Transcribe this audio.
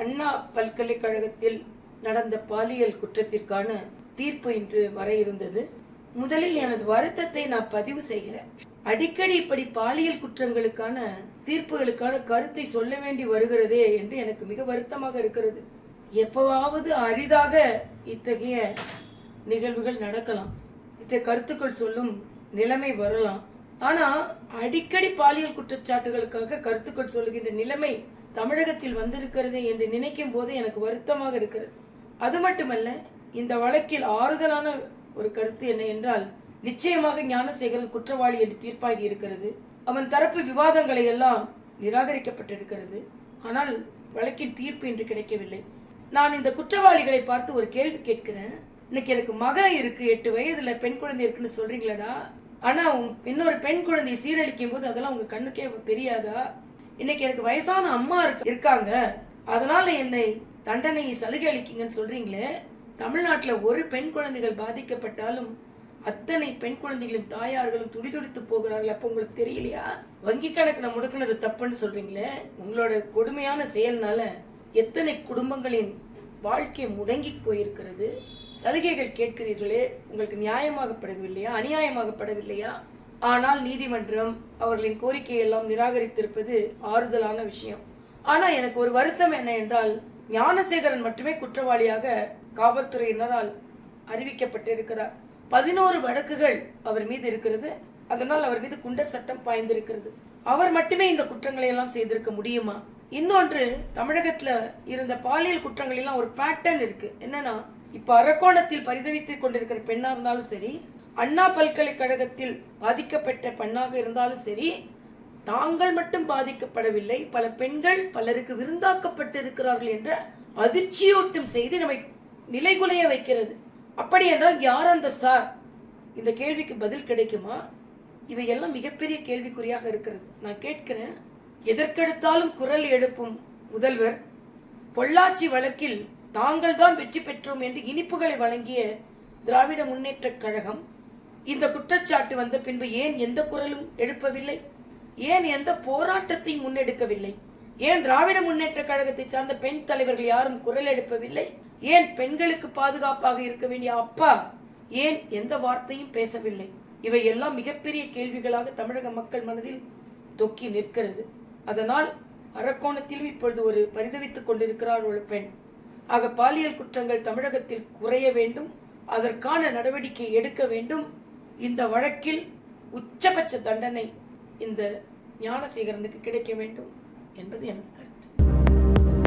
அண்ணா பல்கலைக்கழகத்தில் நடந்த பாலியல் குற்றத்திற்கான தீர்ப்பு இன்று வர இருந்தது. முதலில் எனது வருத்தத்தை நான் பதிவு செய்கிறேன். அடிக்கடி இப்படி பாலியல் குற்றங்களுக்கான தீர்ப்புகளுக்கான கருத்தை சொல்ல வேண்டி வருகிறதே என்று எனக்கு மிக வருத்தமாக இருக்கிறது. எப்பவாவது அரிதாக இத்தகைய நிகழ்வுகள் நடக்கலாம். இத்தகைய கருத்துக்கள் சொல்லும் நிலைமை வரலாம். ஆனா அடிக்கடி பாலியல் குற்றச்சாட்டுகளுக்காக கருத்துக்கள் சொல்லுகின்ற நிலைமை தமிழகத்தில் வந்திருக்கிறது என்று நினைக்கும் போது எனக்கு வருத்தமாக இருக்கிறது. அது மட்டுமல்ல இந்த வழக்கில் ஆறுதலான ஒரு கருத்து என்ன என்றால் நிச்சயமாக ஞானசேகரன் குற்றவாளி என்று தீர்ப்பாகி இருக்கிறது. அவன் தரப்பு விவாதங்களை எல்லாம் நிராகரிக்கப்பட்டிருக்கிறது. ஆனால் வழக்கின் தீர்ப்பு இன்று கிடைக்கவில்லை. நான் இந்த குற்றவாளிகளை பார்த்து ஒரு கேள்வி கேட்கிறேன். இன்னைக்கு எனக்கு மக இருக்கு எட்டு வயதுல பெண் குழந்தை இருக்குன்னு சொல்றீங்களடா. ஆனா இன்னொரு பெண் குழந்தையை சீரழிக்கும் போது அதெல்லாம் உங்க கண்ணுக்கே தெரியாதா? இன்னைக்கு எனக்கு வயசான அம்மா இருக்காங்க. அதனால என்னை தண்டனை சலுகை அளிக்கீங்கன்னு சொல்றீங்களே? தமிழ்நாட்டில் ஒரு பெண் குழந்தைகள் பாதிக்கப்பட்டாலும் அத்தனை பெண் குழந்தைகளும் தாயார்களும் துடிதுடித்து போகிறார்கள் அப்போ உங்களுக்கு தெரியலையா? வங்கி கணக்கு நான் முடக்கினது தப்புன்னு சொல்றீங்களே? உங்களோட கொடுமையான செயல்னால எத்தனை குடும்பங்களின் வாழ்க்கை முடங்கி போயிருக்கிறது? சலுகைகள் கேட்கிறீர்களே உங்களுக்கு நியாயமாகப்படவில்லையா அநியாயமாகப்படவில்லையா ஆனால் நீதிமன்றம் அவர்களின் கோரிக்கையை எல்லாம் நிராகரித்திருப்பது ஆறுதலான விஷயம். ஆனால் எனக்கு ஒரு வருத்தம் என்ன என்றால் ஞானசேகரன் மட்டுமே குற்றவாளியாக காவல்துறையினரால் அறிவிக்கப்பட்டிருக்கிறார். பதினோரு வழக்குகள் அவர் மீது இருக்கிறது. அதனால் அவர் மீது குண்டர் சட்டம் பாய்ந்திருக்கிறது. அவர் மட்டுமே இந்த குற்றங்களை எல்லாம் செய்திருக்க முடியுமா? இன்னொன்று தமிழகத்துல இருந்த பாலியல் குற்றங்கள் எல்லாம் ஒரு பேட்டர்ன் இருக்கு. என்னன்னா இப்ப அரக்கோணத்தில் பரிதவித்துக் கொண்டிருக்கிற பெண்ணா இருந்தாலும் சரி அண்ணா பல்கலைக்கழகத்தில் பாதிக்கப்பட்ட பெண்ணாக இருந்தாலும் சரி தாங்கள் மட்டும் பாதிக்கப்படவில்லை பல பெண்கள் பலருக்கு விருந்தாக்கப்பட்டு இருக்கிறார்கள் என்ற அதிர்ச்சியூட்டும் செய்தி நம்மை நிலைகுலைய வைக்கிறது. அப்படி என்றால் யார் அந்த சார்? இந்த கேள்விக்கு பதில் கிடைக்குமா? இவையெல்லாம் மிகப்பெரிய கேள்விக்குறியாக இருக்கிறது. நான் கேட்கிறேன் எதற்கெடுத்தாலும் குரல் எழுப்பும் முதல்வர் பொள்ளாச்சி வழக்கில் தாங்கள் தான் வெற்றி பெற்றோம் என்று இனிப்புகளை வழங்கிய திராவிட முன்னேற்றக் கழகம் இந்த குற்றச்சாட்டு வந்த பின்பு ஏன் எந்த குரலும் எழுப்பவில்லை? ஏன் எந்த போராட்டத்தையும் முன்னெடுக்கவில்லை? ஏன் திராவிட முன்னேற்ற கழகத்தை சார்ந்த பெண் தலைவர்கள் யாரும் குரல் எழுப்பவில்லை? ஏன் பெண்களுக்கு பாதுகாப்பாக இருக்க வேண்டிய அப்பா ஏன் எந்த வார்த்தையும் பேசவில்லை? இவை எல்லாம் மிகப்பெரிய கேள்விகளாக தமிழக மக்கள் மனதில் தொக்கி நிற்கிறது. அதனால் அரக்கோணத்திலும் இப்பொழுது ஒரு பரிதவித்துக் கொண்டிருக்கிறார் ஒரு பெண். ஆக பாலியல் குற்றங்கள் தமிழகத்தில் குறைய வேண்டும். அதற்கான நடவடிக்கை எடுக்க வேண்டும். இந்த வழக்கில் உச்சபட்ச தண்டனை இந்த ஞானசேகரனுக்கு கிடைக்க வேண்டும் என்பது எனது கருத்து.